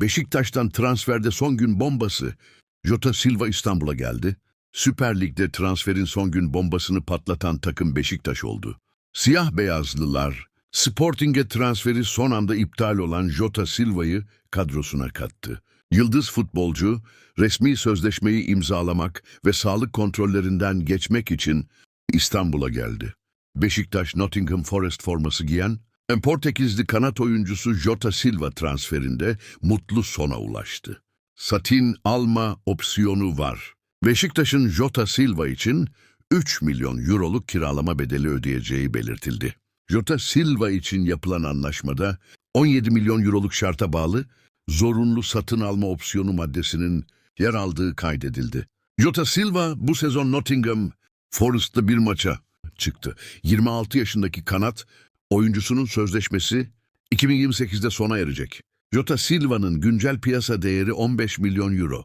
Beşiktaş'tan transferde son gün bombası. Jota Silva İstanbul'a geldi. Süper Lig'de transferin son gün bombasını patlatan takım Beşiktaş oldu. Siyah beyazlılar Sporting'e transferi son anda iptal olan Jota Silva'yı kadrosuna kattı. Yıldız futbolcu resmi sözleşmeyi imzalamak ve sağlık kontrollerinden geçmek için İstanbul'a geldi. Beşiktaş Nottingham Forest forması giyen Portekizli kanat oyuncusu Jota Silva transferinde mutlu sona ulaştı. Satin alma opsiyonu var. Beşiktaş'ın Jota Silva için 3 milyon euroluk kiralama bedeli ödeyeceği belirtildi. Jota Silva için yapılan anlaşmada 17 milyon euroluk şarta bağlı zorunlu satın alma opsiyonu maddesinin yer aldığı kaydedildi. Jota Silva bu sezon Nottingham Forest'ta bir maça çıktı. 26 yaşındaki kanat oyuncusunun sözleşmesi 2028'de sona erecek. Jota Silva'nın güncel piyasa değeri 15 milyon euro.